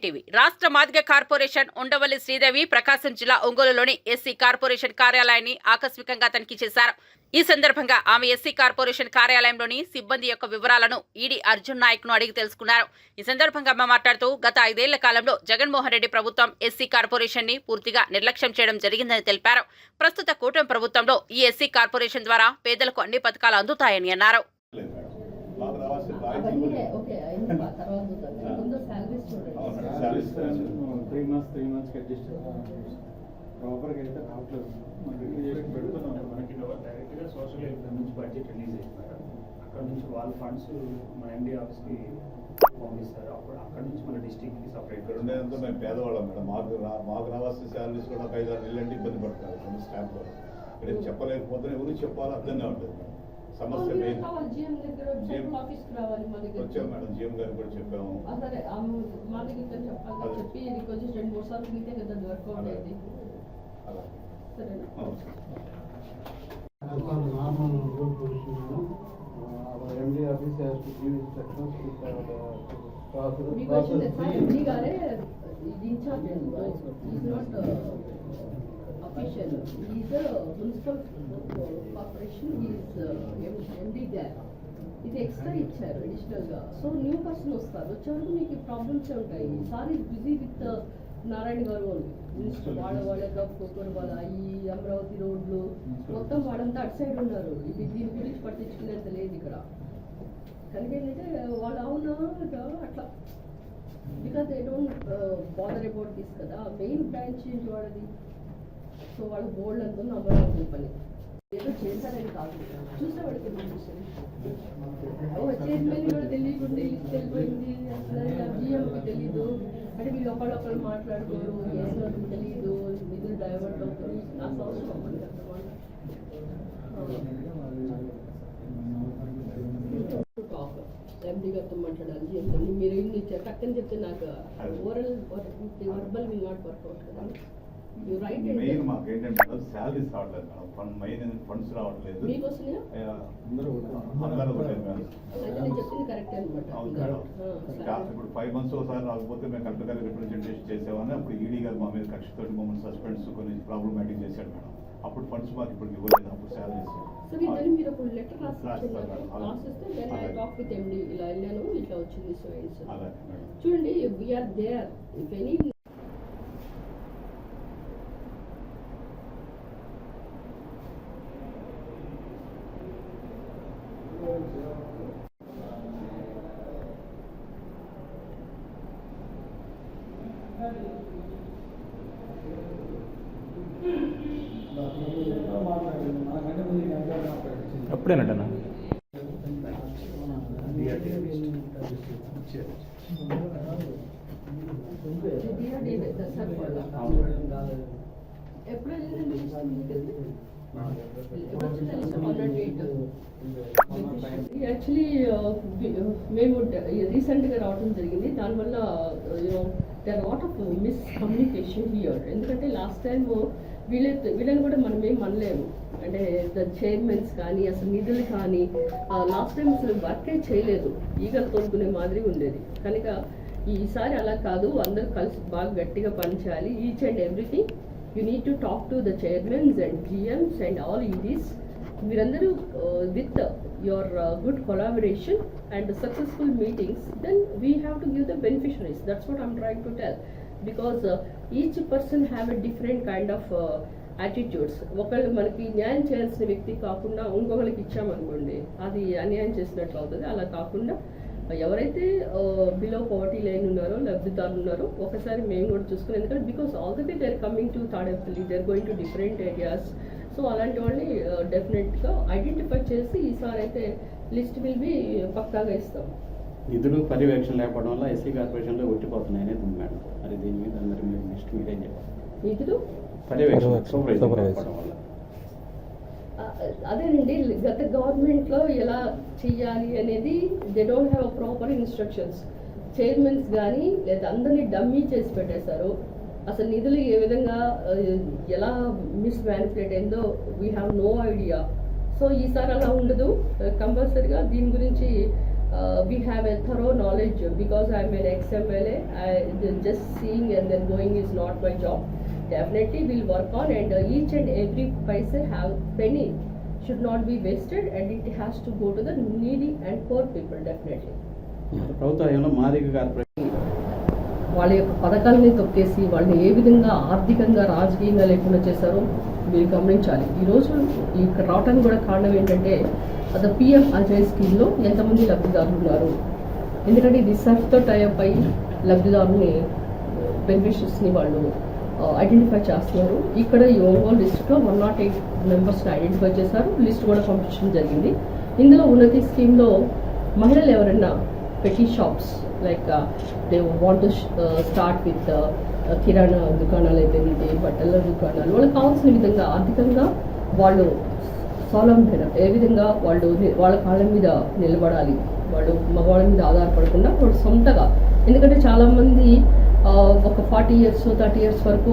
NTV రాష్ట్ర Madiga corporation Undavalli Sridevi Prakasam జిల్లా ఒంగోలులోని ఎస్సీ కార్పొరేషన్ కార్యాలయాన్ని ఆకస్మికంగా తనిఖీ చేశారు. ఈ సందర్భంగా ఆమె ఎస్సీ కార్పొరేషన్ కార్యాలయంలోని సిబ్బంది యొక్క వివరాలను ఈడీ అర్జున్ నాయక్ను అడిగి తెలుసుకున్నారు. ఈ సందర్భంగా ఆమె మాట్లాడుతూ గత ఐదేళ్ళ కాలంలో జగన్మోహన్ రెడ్డి ప్రభుత్వం ఎస్సీ కార్పొరేషన్ని పూర్తిగా నిర్లక్ష్యం చేయడం జరిగిందని తెలిపారు. ప్రస్తుత కూటమి ప్రభుత్వంలో ఈ ఎస్సీ కార్పొరేషన్ ద్వారా పేదలకు అన్ని పథకాలు అందుతాయని అన్నారు లేదు మేడం. మాకు రావాల్సిన బాధ్యత అవన్నీ కూడా- ఓకే అయింది ఆ తర్వాత చూద్దాం. ముందు శాలరీస్ చూడండి అవును మేడం, శాలరీస్ త్రీ మంత్స్ ప్రాపర్గా అయితే రావట్లేదు. మన రివ్యూ చేసి పెడుతున్నాం. మనకి డైరెక్ట్గా సోషల్ వెల్ఫేర్ నుంచి బడ్జెట్ రిలీజ్ మేడం అక్కడ నుంచి వాళ్ళ ఫండ్స్ మన ఎండి ఆఫీస్కి పంపిస్తారు. అప్పుడు అక్కడ నుంచి మన డిస్ట్రిక్ట్కి సపరేట్ ఇక్కడ ఉండేదంతా మేము పేదవాళ్ళం మేడం. మాకు మాకు రావాల్సిన శాలరీస్ కూడా ఒక ఐదు ఆరు నెలలంటే ఇబ్బంది పడుతున్నారు కొన్ని స్టాఫ్ కూడా ఇక్కడ చెప్పలేకపోతే ఎవరు చెప్పాలో అర్థంగా ఉంటుంది మేడం. సమస్య మెయిన్ కావాలి జిఎం దగ్గర GM వచ్చి చెప్పి రిక్వెస్ట్ రెండు మూడు సార్లు మీతే కదా వర్కౌట్. అయింది సరేనా? Normal rule position MD office has to give instructions మీకు వచ్చింది సార్ ఎండి గారే ఇది incharge is not official is municipal corporation is MD గారు ఇది ఎక్స్ట్రా ఇచ్చారు అడిషనల్గా. సో న్యూ పర్సన్ వస్తారు. వచ్చేవరకు మీకు ప్రాబ్లమ్స్ ఉంటాయి. Sir is busy with Narayana గారు ఓన్లీ మినిస్టర్ వాళ్ళ వాళ్ళ వాళ్ళ ఈ అమరావతి రోడ్లు మొత్తం వాళ్ళంతా అటు సైడ్ ఉన్నారు. ఇది దీని గురించి పట్టించుకునేంత లేదు ఇక్కడ. కనుక ఏంటంటే వాళ్ళు అవునా అట్లా? Because they don't bother about this కదా. మెయిన్ బ్రాంచ్ ఏంటి వాళ్ళది? సో వాళ్ళు బోల్డ్ అనుకున్న అమరావతి పని. ఏదో చేశారని కాదు. చూసే వాడికి ఎందుకు చూసారు చైర్మన్ కూడా తెలియకుండా లిస్ట్ వెళ్ళిపోయింది. జిఎంకి తెలీదు. అంటే వీళ్ళు ఒకళ్ళొకళ్ళు మాట్లాడుకోరు. ఏదో తెలియదు నిధులు డైవర్ట్ అవుతుంది అసలు అవసరం మనకి అంత మాట టాక్ ఎండి గారితో మాట్లాడాలి. జిఎంతో మీరు ఇన్ని ఇచ్చారు టక్కని చెప్తే నాకు oral verbal will not workout కదా. మెయిన్ మాకు ఏంటంటే శాలరీస్ రావట్లేదు మేడం. ఫండ్ మెయిన్ ఫండ్స్ రావట్లేదు. కరెక్ట్ ఇప్పుడు ఫైవ్ మంత్స్ ఒకసారి రాకపోతే మేము కలెక్టర్ గారికి రిప్రజెంటేషన్ చేసామని అప్పుడు ఈడీ గారు మా మీద కక్షతో మమ్మల్ని సస్పెండ్స్ కొన్ని ప్రాబ్లమాటిక్ చేశాడు మేడం. అప్పుడు ఫండ్స్ మాకు ఇప్పుడు ఇవ్వలేదు. అప్పుడు శాలరీస్. ఒక లెటర్ రాసి రాస్తాను ఇచ్చింది మేడం. అలాగే. రాసిస్తే దెన్ ఐ అలాగే. టాక్ విత్ ఎండి ఇలా వెళ్ళాను ఇట్లా వచ్చింది సో అండ్ సో అలాగే మేడం చూడండి we are there if any అప్పుడేనటనా actually మేము రీసెంట్గా రావడం జరిగింది. దానివల్ల there lot of miscommunication here ఎందుకంటే లాస్ట్ టైం వీళ్ళ వీళ్ళని కూడా మనం ఏం అనలేము. అంటే ద చైర్మన్స్ కానీ అసలు నిధులు కానీ లాస్ట్ టైం అసలు వర్కే చేయలేదు. ఈగలు తోలుకునే మాదిరి ఉండేది. కనుక ఈసారి అలా కాదు అందరూ కలిసి బాగా గట్టిగా పనిచేయాలి each and everything you need to talk to the chairmans and GMs and all EDs మీరందరూ with your good collaboration and successful meetings then we have to give the beneficiaries that's what I'm trying to tell because each person have a different kind of attitudes ఒకళ్ళు మనకి న్యాయం చేయాల్సిన వ్యక్తి కాకుండా ఇంకొకరికి ఇచ్చామనుకోండి అది అన్యాయం చేసినట్లు అవుతుంది. అలా కాకుండా ఎవరైతే బిలో పవర్టీ లైన్ ఉన్నారో లబ్ధిదారులు ఉన్నారో ఒకసారి మేము కూడా చూసుకుని ఎందుకంటే because all they are coming to Tadepalli they are going to different areas so అలాంటి వాళ్ళని uh, డెఫినెట్గా ఐడెంటిఫై చేసి ఈసారి అయితే లిస్ట్ విల్ బి పక్కాగా ఇస్తాం. నిధులు పర్యవేక్షణ లేకపోవడం వల్ల ఎస్సీ కార్పొరేషన్లో ఒట్టిపోతున్నాయి అనేది ఉంది మేడం. మరి దీని మీద అందరూ మీరు నెక్స్ట్ మీరేం చెప్పాలి? నిధులు? పర్యవేక్షణ Supervisor. Supervisor Supervisor. లేకపోవడం వల్ల. ఆ, అదేనండి గత గవర్నమెంట్లో ఎలా చెయ్యాలి అనేది they don't have proper instructions chairmans కానీ లేదా అందరినీ డమ్మీ చేసి పెట్టేశారు. అసలు నిధులు ఏ విధంగా ఎలా మిస్ మ్యానిపులేట్ అయిందో we have no idea so ఈసారి అలా ఉండదు. కంపల్సరిగా దీని గురించి uh, we have a thorough knowledge because I'm an ex-MLA. I, just seeing and then going is not my job. Definitely we'll work on and uh, each and every paisa have penny should not be wasted and it has to go to the needy and poor people definitely. వాళ్ళ యొక్క పథకాలని తొక్కేసి వాళ్ళని ఏ విధంగా ఆర్థికంగా రాజకీయంగా లేకుండా చేశారో మీరు గమనించాలి. ఈరోజు ఇక్కడ రావడానికి కూడా కారణం ఏంటంటే అది పిఎం అజయ్ స్కీమ్లో ఎంతమంది లబ్ధిదారులు ఉన్నారు? ఎందుకంటే ఇది సర్ఫ్తో టైప్ అయ్యి లబ్ధిదారుని బెనిఫిషరీస్ని వాళ్ళు ఐడెంటిఫై చేస్తున్నారు. ఇక్కడ ఈ ఒంగోలు లిస్ట్లో వన్ నాట్ ఎయిట్ మెంబర్స్ని ఐడెంటిఫై చేశారు. లిస్ట్ కూడా పంపించడం జరిగింది. ఇందులో ఉన్నతి స్కీమ్లో మహిళలు ఎవరైనా పెట్టి shops like they want start with కిరాణా దుకాణాలు అయితేనేది బట్టల దుకాణాలు. వాళ్ళకి కావాల్సిన విధంగా ఆర్థికంగా వాళ్ళు స్వావలంబన ఏ విధంగా వాళ్ళు వాళ్ళ కాళ్ళ మీద నిలబడాలి. వాళ్ళు మగవాళ్ళ మీద ఆధారపడకుండా వాళ్ళు సొంతగా. ఎందుకంటే చాలామంది ఒక ఫార్టీ ఇయర్స్ థర్టీ ఇయర్స్ వరకు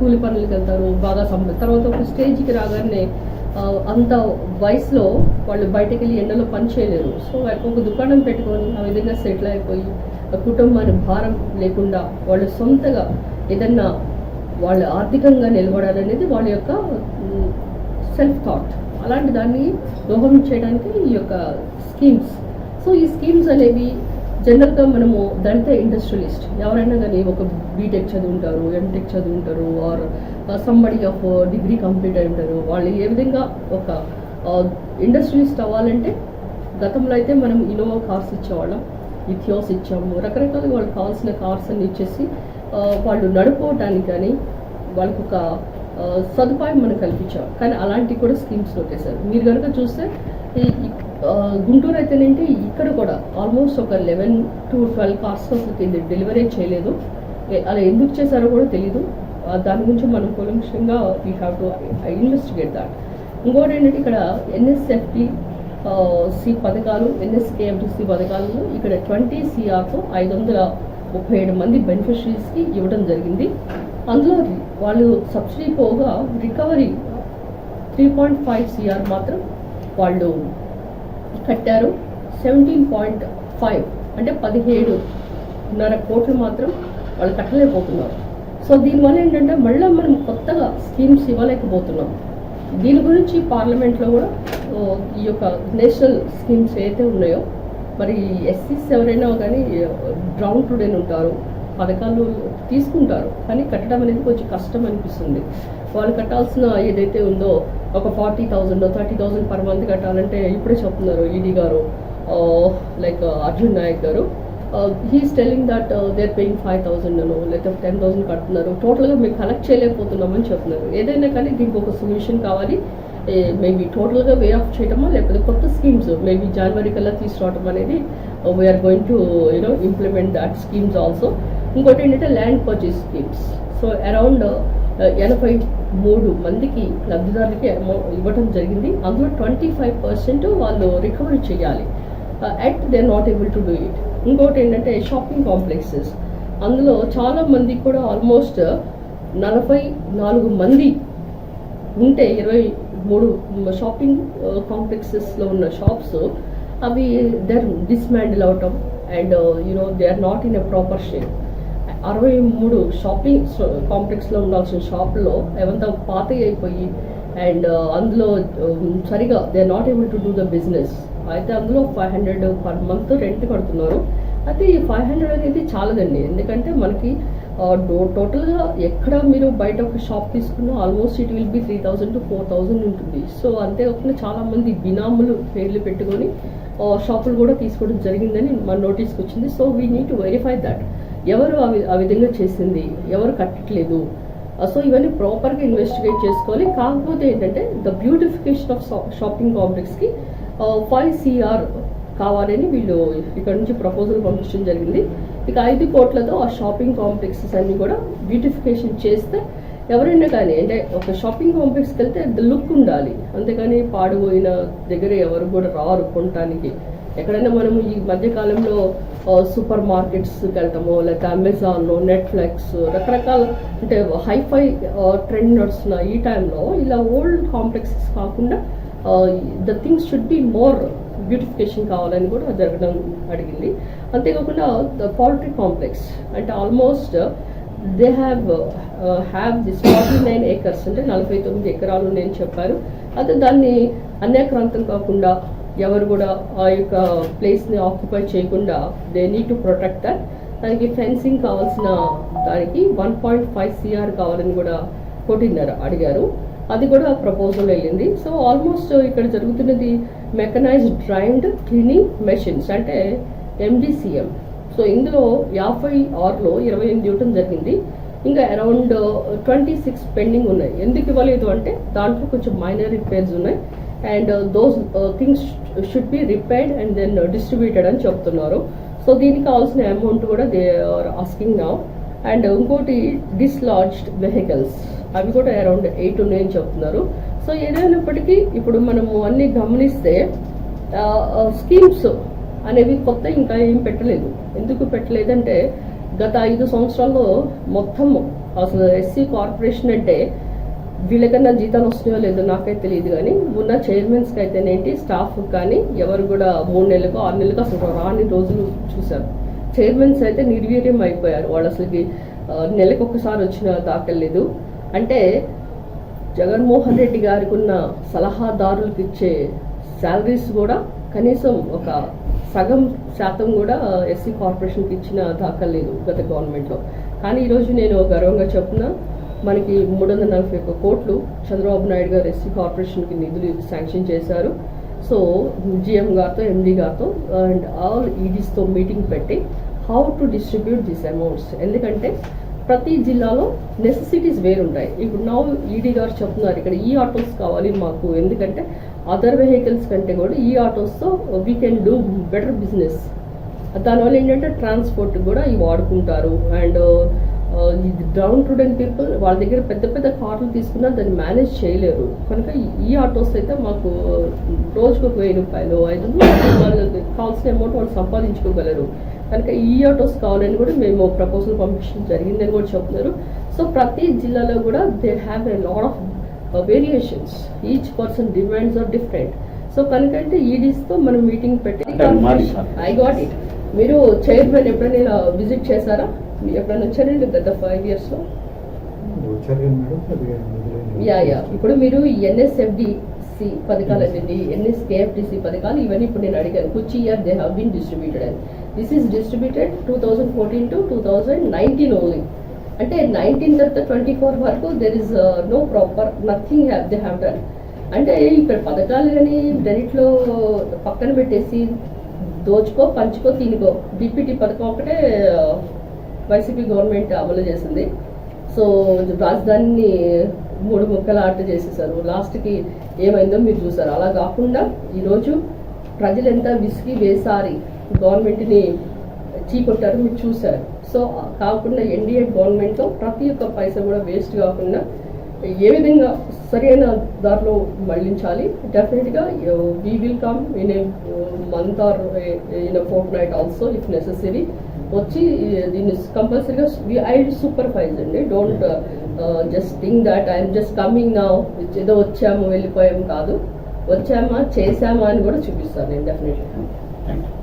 కూలి పనులకు వెళ్తారు బాగా సంప తర్వాత ఒక స్టేజ్కి రాగానే అంత వయసులో వాళ్ళు బయటకు వెళ్ళి ఎండలో పని చేయలేరు. సో ఒక దుకాణం పెట్టుకొని ఆ విధంగా సెటిల్ అయిపోయి కుటుంబాన్ని భారం లేకుండా వాళ్ళు సొంతగా ఏదన్నా వాళ్ళు ఆర్థికంగా నిలబడాలనేది వాళ్ళ యొక్క సెల్ఫ్ థాట్ అలాంటి దాన్ని దోహదం చేయడానికి ఈ యొక్క స్కీమ్స్ సో ఈ స్కీమ్స్ అనేవి జనరల్గా మనము దళిత ఇండస్ట్రియలిస్ట్ ఎవరైనా కానీ ఒక బీటెక్ చదువుంటారు ఉంటారు ఎంటెక్ చదువుంటారు ఉంటారు or somebody of degree complete అయి ఉంటారు వాళ్ళు ఏ విధంగా ఒక uh, ఇండస్ట్రియలిస్ట్ అవ్వాలంటే గతంలో అయితే మనం ఇన్నోవా కార్స్ ఇచ్చేవాళ్ళం ఇథియోస్ ఇచ్చాము రకరకాలుగా వాళ్ళకి కావాల్సిన కార్స్ అన్ని ఇచ్చేసి uh, వాళ్ళు నడుపుకోవటానికి కానీ వాళ్ళకు ఒక uh, సదుపాయం మనం కల్పించాం కానీ అలాంటివి కూడా స్కీమ్స్ నొక్కేశారు మీరు కనుక చూస్తే గుంటూరు అయితేనేంటి ఇక్కడ కూడా ఆల్మోస్ట్ ఒక లెవెన్ టు ట్వెల్వ్ కార్స్ ఇది డెలివరీ చేయలేదు. అలా ఎందుకు చేశారో కూడా తెలీదు. దాని గురించి మనం కూలంకషంగా we have to investigate that ఇంకోటి ఏంటంటే ఇక్కడ ఎన్ఎస్ఎఫ్టి సి పథకాలు ఎన్ఎస్కేఎఫ్డిసి పథకాలలో ఇక్కడ ట్వంటీ సిఆర్తో ఐదు వందల ముప్పై ఏడు మంది బెనిఫిషరీస్కి ఇవ్వడం జరిగింది. అందులో వాళ్ళు సబ్సిడీ పోగా recovery three point five CR మాత్రం వాళ్ళు కట్టారు. సెవెంటీన్ పాయింట్ ఫైవ్ అంటే పదిహేడున్నర కోట్లు మాత్రం వాళ్ళు కట్టలేకపోతున్నారు. సో దీనివల్ల ఏంటంటే మళ్ళీ మనం కొత్తగా స్కీమ్స్ ఇవ్వలేకపోతున్నాం దీని గురించి పార్లమెంట్లో కూడా ఈ యొక్క నేషనల్ స్కీమ్స్ ఏదైతే ఉన్నాయో మరి ఎస్సీస్ ఎవరైనా కానీ బ్రౌన్ టుడేన్ ఉంటారు పథకాలు తీసుకుంటారు. కానీ కట్టడం అనేది కొంచెం కష్టం అనిపిస్తుంది. వాళ్ళు కట్టాల్సిన ఏదైతే ఉందో ఒక forty thousand thirty thousand per month కట్టాలంటే ఇప్పుడే చెప్తున్నారు ఈడీ గారు. లైక్ అర్జున్ నాయక్ గారు. He's telling that they're paying five thousand అను లేకపోతే టెన్ థౌసండ్ కడుతున్నారు. టోటల్గా మేము కలెక్ట్ చేయలేకపోతున్నామని చెప్తున్నారు. ఏదైనా కానీ దీనికి ఒక సొల్యూషన్ కావాలి. మేబీ టోటల్గా వే ఆఫ్ చేయటమా లేకపోతే కొత్త స్కీమ్స్ మేబీ జనవరి కల్లా తీసుకురావటం అనేది we are going to you know implement that schemes also ఇంకోటి ఏంటంటే land purchase schemes so around ఎనభై మూడు మందికి లబ్ధిదారులకి amount ఇవ్వడం జరిగింది. అందులో ట్వంటీ ఫైవ్ పర్సెంట్ వాళ్ళు రికవరీ చేయాలి. At they not able to do it ఇంకోటి ఏంటంటే షాపింగ్ కాంప్లెక్సెస్ అందులో చాలా మంది కూడా ఆల్మోస్ట్ uh, నలభై నాలుగు మంది ఉంటే ఇరవై మూడు షాపింగ్ కాంప్లెక్సెస్లో ఉన్న షాప్స్ అవి దర్ డిస్మాండిల్ అవటం and you know they are not in a proper shape అరవై మూడు షాపింగ్ కాంప్లెక్స్లో ఉండాల్సిన షాప్లో ఏమంతా పాత అయిపోయి అండ్ uh, అందులో um, సరిగా they are not able to do the business అయితే అందులో five hundred per month rent కడుతున్నారు. అయితే ఈ ఫైవ్ హండ్రెడ్ అనేది చాలదండి. ఎందుకంటే మనకి టోటల్గా ఎక్కడ మీరు బయట ఒక షాప్ తీసుకున్నా almost it will be three thousand to four thousand ఉంటుంది. సో అంతేకాకుండా చాలామంది బినాములు పేర్లు పెట్టుకొని షాపులు కూడా తీసుకోవడం జరిగిందని మన నోటీస్కి వచ్చింది. So we need to verify that ఎవరు ఆ విధంగా చేసింది? ఎవరు కట్టట్లేదు? సో ఇవన్నీ ప్రాపర్గా ఇన్వెస్టిగేట్ చేసుకోవాలి. కాకపోతే ఏంటంటే ద బ్యూటిఫికేషన్ ఆఫ్ షాపింగ్ కాంప్లెక్స్కి ఫైవ్ సిఆర్ కావాలని వీళ్ళు ఇక్కడ నుంచి ప్రపోజల్ పంపించడం జరిగింది. ఇక ఐదు కోట్లతో ఆ షాపింగ్ కాంప్లెక్సెస్ అన్ని కూడా బ్యూటిఫికేషన్ చేస్తే ఎవరైనా కానీ అంటే ఒక షాపింగ్ కాంప్లెక్స్కి వెళ్తే ద లుక్ ఉండాలి. అంతేకాని పాడిపోయిన దగ్గర ఎవరు కూడా రారు కొనటానికి. ఎక్కడైనా మనం ఈ మధ్యకాలంలో సూపర్ మార్కెట్స్కి వెళ్తామో లేకపోతే అమెజాన్ నెట్ఫ్లిక్స్ రకరకాల అంటే హైఫై ట్రెండ్ నడుస్తున్న ఈ టైంలో ఇలా ఓల్డ్ కాంప్లెక్సెస్ కాకుండా the things should be more. Beautification కావాలని కూడా జరగడం అడిగింది. అంతేకాకుండా పౌల్ట్రీ కాంప్లెక్స్ అంటే almost they have have this forty nine acres అంటే నలభై తొమ్మిది ఎకరాలు నేను చెప్పారు. అయితే దాన్ని అన్యాక్రాంతం కాకుండా ఎవరు కూడా ఆ యొక్క ప్లేస్ని ఆక్యుపై చేయకుండా they need to protect that. దానికి ఫెన్సింగ్ కావాల్సిన దానికి వన్ పాయింట్ ఫైవ్ సిఆర్ కావాలని కూడా కొట్టినారు అడిగారు. అది కూడా ప్రపోజల్ వెళ్ళింది. సో ఆల్మోస్ట్ ఇక్కడ జరుగుతున్నది మెకనైజ్డ్ డ్రైన్డ్ క్లీనింగ్ మెషిన్స్ అంటే ఎండిసిఎం సో ఇందులో యాభై ఆరులో ఇరవై ఎనిమిది ఇవ్వటం జరిగింది. ఇంకా అరౌండ్ ట్వంటీ సిక్స్ పెండింగ్ ఉన్నాయి. ఎందుకు ఇవ్వలేదు అంటే దాంట్లో కొంచెం మైనర్ రిపేర్స్ ఉన్నాయి. And those things should be repaired and then distributed అని చెప్తున్నారు. సో దీనికి కావాల్సిన అమౌంట్ కూడా they are asking now and ఇంకోటి డిస్లాడ్జ్డ్ వెహికల్స్ అవి కూడా అరౌండ్ ఎయిట్ ఉన్నాయని చెప్తున్నారు. సో ఏదైనప్పటికీ ఇప్పుడు మనము అన్ని గమనిస్తే స్కీమ్స్ అనేవి కొత్త ఇంకా ఏం పెట్టలేదు. ఎందుకు పెట్టలేదంటే గత ఐదు సంవత్సరాల్లో మొత్తము అసలు ఎస్సీ కార్పొరేషన్ అంటే వీళ్ళకన్నా జీతాలు వస్తున్నాయో లేదో నాకైతే తెలియదు కానీ ఉన్న చైర్మన్స్కి అయితేనేంటి స్టాఫ్ కానీ ఎవరు కూడా మూడు నెలలకు ఆరు నెలలకు అసలు రాని రోజులు చూశారు. చైర్మన్స్ అయితే నిర్వీర్యం అయిపోయారు. వాళ్ళు అసలుకి నెలకు ఒకసారి వచ్చిన దాఖలేదు అంటే జగన్మోహన్ రెడ్డి గారికి ఉన్న సలహాదారులకు ఇచ్చే శాలరీస్ కూడా కనీసం ఒక సగం శాతం కూడా ఎస్సీ కార్పొరేషన్కి ఇచ్చిన దాఖలు లేదు గత గవర్నమెంట్లో. కానీ ఈరోజు నేను గర్వంగా చెప్తున్నా మనకి మూడు వందల నలభై ఒక్క కోట్లు చంద్రబాబు నాయుడు గారు ఎస్సీ కార్పొరేషన్కి నిధులు శాంక్షన్ చేశారు. సో జిఎం గారితో ఎండి గారితో అండ్ ఆల్ ఈడీస్తో మీటింగ్ పెట్టి how to distribute this amounts ఎందుకంటే ప్రతి జిల్లాలో నెసెసిటీస్ వేరుంటాయి. ఇప్పుడు నా ఈడీ గారు చెప్తున్నారు ఇక్కడ e ఈ ఆటోస్ కావాలి మాకు. ఎందుకంటే అదర్ వెహికల్స్ కంటే కూడా ఈ ఆటోస్తో we can do better business దానివల్ల ఏంటంటే ట్రాన్స్పోర్ట్ కూడా ఇవి వాడుకుంటారు. అండ్ డౌన్ టుడెన్ పీపుల్ వాళ్ళ దగ్గర పెద్ద పెద్ద కార్లు తీసుకున్నా దాన్ని మేనేజ్ చేయలేరు. కనుక ఈ- ఆటోస్ అయితే మాకు uh, రోజుకు ఒక వెయ్యి రూపాయలు ఐదు వందలు కావాల్సిన అమౌంట్ వాళ్ళు సంపాదించుకోగలరు. కనుక ఈ ఆటోస్ కావాలని కూడా మేము ప్రపోజల్ పంపించడం జరిగిందని కూడా చెప్తున్నారు. సో ప్రతి జిల్లాలో కూడా they have a lot of variations each person demands are different so కనుకంటే ఈడీస్తో మనం మీటింగ్ పెట్టి. ఐ గాట్ ఇట్ మీరు చైర్మన్ ఎప్పుడైనా ఇలా విజిట్ చేశారా? మీరు ఎప్పుడైనా వచ్చారండి గత ఫైవ్ ఇయర్స్లో. యా యా ఇప్పుడు మీరు ఎన్ఎస్ఎఫ్డిసి పథకాలు అండి ఎన్ఎస్కేఎఫ్డిసి పథకాలు ఇవన్నీ ఇప్పుడు నేను అడిగాను. కుచ్ year they have been distributed and this is distributed two thousand fourteen to two thousand nineteen only అంటే నైన్టీన్ తర్వాత ట్వంటీ ఫోర్ వరకు there is no proper nothing have they have done అంటే ఇక్కడ పథకాలు కానీ రెండిట్లో పక్కన పెట్టేసి దోచుకో పంచుకో తినుకో. డిప్యూటీ పథకం ఒకటే uh, వైసీపీ గవర్నమెంట్ అమలు చేసింది. సో రాజధానిని మూడు ముక్కల ఆట చేసేసారు. లాస్ట్కి ఏమైందో మీరు చూసారు. అలా కాకుండా ఈరోజు ప్రజలంతా విసిగి వేసారి గవర్నమెంట్ని చీకొట్టారు మీరు చూశారు. సో కాకుండా ఎన్డీఏ గవర్నమెంట్లో ప్రతి ఒక్క పైసా కూడా వేస్ట్ కాకుండా ఏ విధంగా సరైన దారిలో మళ్ళించాలి డెఫినెట్గా we will come in a month or in a fortnight also if necessary వచ్చి దీన్ని కంపల్సరీగా ఐ సూపర్వైజ్ అండి. Don't just thing that I'm just coming నా ఏదో వచ్చాము వెళ్ళిపోయాము కాదు. వచ్చామా చేశామా అని కూడా చూపిస్తాను నేను డెఫినెట్గా థ్యాంక్ యూ